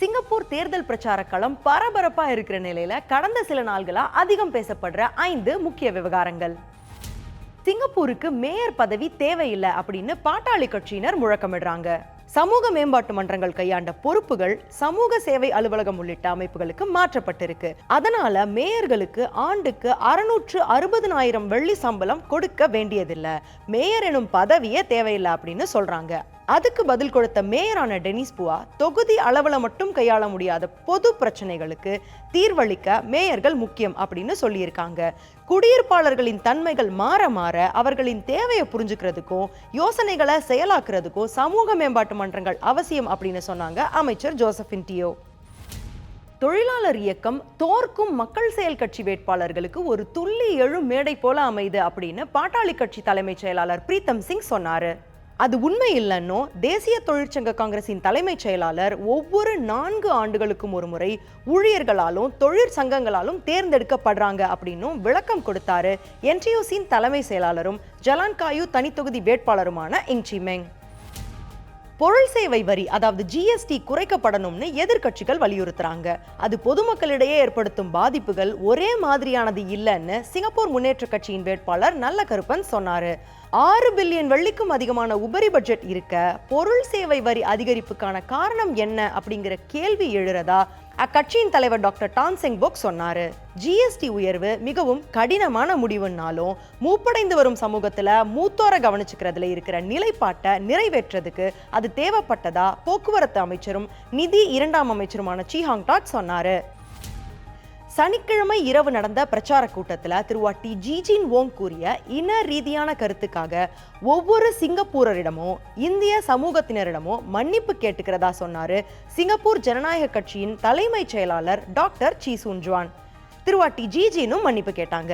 Singapore தேர்தல் பிரச்சார களம் பரபரப்பா இருக்கிற நிலையில கடந்த சில நாள்களா அதிகம் பேசப்படுற ஐந்து முக்கிய விவகாரங்கள். சிங்கப்பூருக்கு மேயர் பதவி தேவையில்லை அப்படின்னு பாட்டாளி கட்சியினர் முழக்கமிடுறாங்க. சமூக மேம்பாட்டு மன்றங்கள் கையாண்ட பொறுப்புகள் சமூக சேவை அலுவலகம் உள்ளிட்ட அமைப்புகளுக்கு மாற்றப்பட்டிருக்கு. அதனால மேயர்களுக்கு ஆண்டுக்கு அறுநூற்று அறுபதனாயிரம் வெள்ளி சம்பளம் கொடுக்க வேண்டியதில்லை. மேயர் எனும் பதவியே தேவையில்லை அப்படின்னு சொல்றாங்க. அதுக்கு பதில் கொடுத்த மேயரான டெனிஸ் புவா தொகுதி அளவில் மட்டும் கையாள முடியாத பொது பிரச்சனைகளுக்கு தீர்வளிக்க மேயர்கள் முக்கியம் அப்படின்னு சொல்லியிருக்காங்க. குடியிருப்பாளர்களின் தன்மைகள் மாற மாற அவர்களின் தேவையை புரிஞ்சுக்கிறதுக்கும் யோசனைகளை செயலாக்குறதுக்கும் சமூக மேம்பாட்டு மன்றங்கள் அவசியம் அப்படின்னு சொன்னாங்க அமைச்சர் ஜோசபின் டியோ. தொழிலாளர் இயக்கம் தோற்கும் மக்கள் செயல் கட்சி வேட்பாளர்களுக்கு ஒரு துள்ளி எழும் மேடை போல அமைது அப்படின்னு பாட்டாளி கட்சி தலைமைச் செயலாளர் பிரீத்தம் சிங் சொன்னாரு. அது உண்மை இல்லைன்னோ தேசிய தொழிற்சங்க காங்கிரசின் தலைமைச் செயலாளர் ஒவ்வொரு நான்கு ஆண்டுகளுக்கும் ஒரு முறை ஊழியர்களாலும் தொழிற்சங்கங்களாலும் தேர்ந்தெடுக்கப்படுறாங்க அப்படின்னும் விளக்கம் கொடுத்தாரு என்டியூசின் தலைமை செயலாளரும் ஜலான்காயு தனித்தொகுதி வேட்பாளருமான இங்சிமெங் பொருள் சேவை வரி அதாவது ஜிஎஸ்டி குறைக்கப்படணும்னு எதிர்க்கட்சிகள் வலியுறுத்துறாங்க. அது பொதுமக்களிடையே ஏற்படுத்தும் பாதிப்புகள் ஒரே மாதிரியானது இல்லைன்னு சிங்கப்பூர் முன்னேற்ற கட்சியின் வேட்பாளர் நல்ல கருப்பன் சொன்னாரு. ஆறு பில்லியன் வெள்ளிக்கும் அதிகமான உபரி பட்ஜெட் இருக்க பொருள் சேவை வரி அதிகரிப்புக்கான காரணம் என்ன அப்படிங்கிற கேள்வி எழுறதா அக்கட்சியின் தலைவர் டாக்டர் டான்சிங் போக் சொன்னாரு. ஜிஎஸ்டி உயர்வு மிகவும் கடினமான முடிவுன்னாலும் மூப்படைந்து வரும் சமூகத்துல மூத்தோரை கவனிச்சுக்கிறதுல இருக்கிற நிலைப்பாட்டை நிறைவேற்றதுக்கு அது தேவைப்பட்டதா போக்குவரத்து அமைச்சரும் நிதி இரண்டாம் அமைச்சருமான சீஹாங் டாட் சொன்னாரு. சனிக்கிழமை இரவு நடந்த பிரச்சார கூட்டத்தில் திருவாட்டி ஜிஜின் ஓங் கூறிய இன ரீதியான கருத்துக்காக ஒவ்வொரு சிங்கப்பூரரிடமும் இந்திய சமூகத்தினரிடமும் மன்னிப்பு கேட்டுக்கிறதா சொன்னாரு சிங்கப்பூர் ஜனநாயக கட்சியின் தலைமைச் செயலாளர் டாக்டர் சீ சுன்ஜுவான் திருவாட்டி ஜிஜினும் மன்னிப்பு கேட்டாங்க.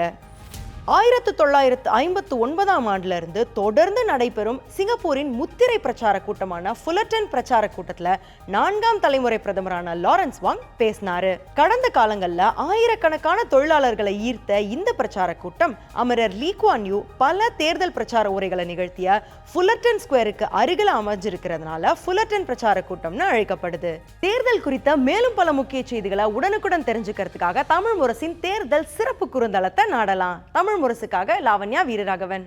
ஆயிரத்து தொள்ளாயிரத்து ஐம்பத்து ஒன்பதாம் ஆண்டுல இருந்து தொடர்ந்து நடைபெறும் சிங்கப்பூரின் முத்திரை பிரச்சார கூட்டமான ஃபுலட்டன் பிரச்சார கூட்டத்தில் நான்காம் தலைமுறை பிரதமரான லாரன்ஸ் வாங் பேசினாரு. கடந்த காலங்களில் ஆயிரக்கணக்கான தொழிலாளர்களை ஈர்த்த இந்த பிரச்சார கூட்டம் அமரர் லீ குவான் யூ பல தேர்தல் பிரச்சார உரைகளை நிகழ்த்திய ஃபுலட்டன் ஸ்கொயருக்கு அருகில் அமைஞ்சிருக்கிறதுனால ஃபுலட்டன் பிரச்சார கூட்டம்னு அழைக்கப்படுது. தேர்தல் குறித்த மேலும் பல முக்கிய செய்திகளை உடனுக்குடன் தெரிஞ்சுக்கிறதுக்காக தமிழ் முரசின் தேர்தல் சிறப்பு குறுந்தளத்தை நாடலாம். தமிழ் தமிழ் முரசுக்காக லாவண்யா வீரராகவன்.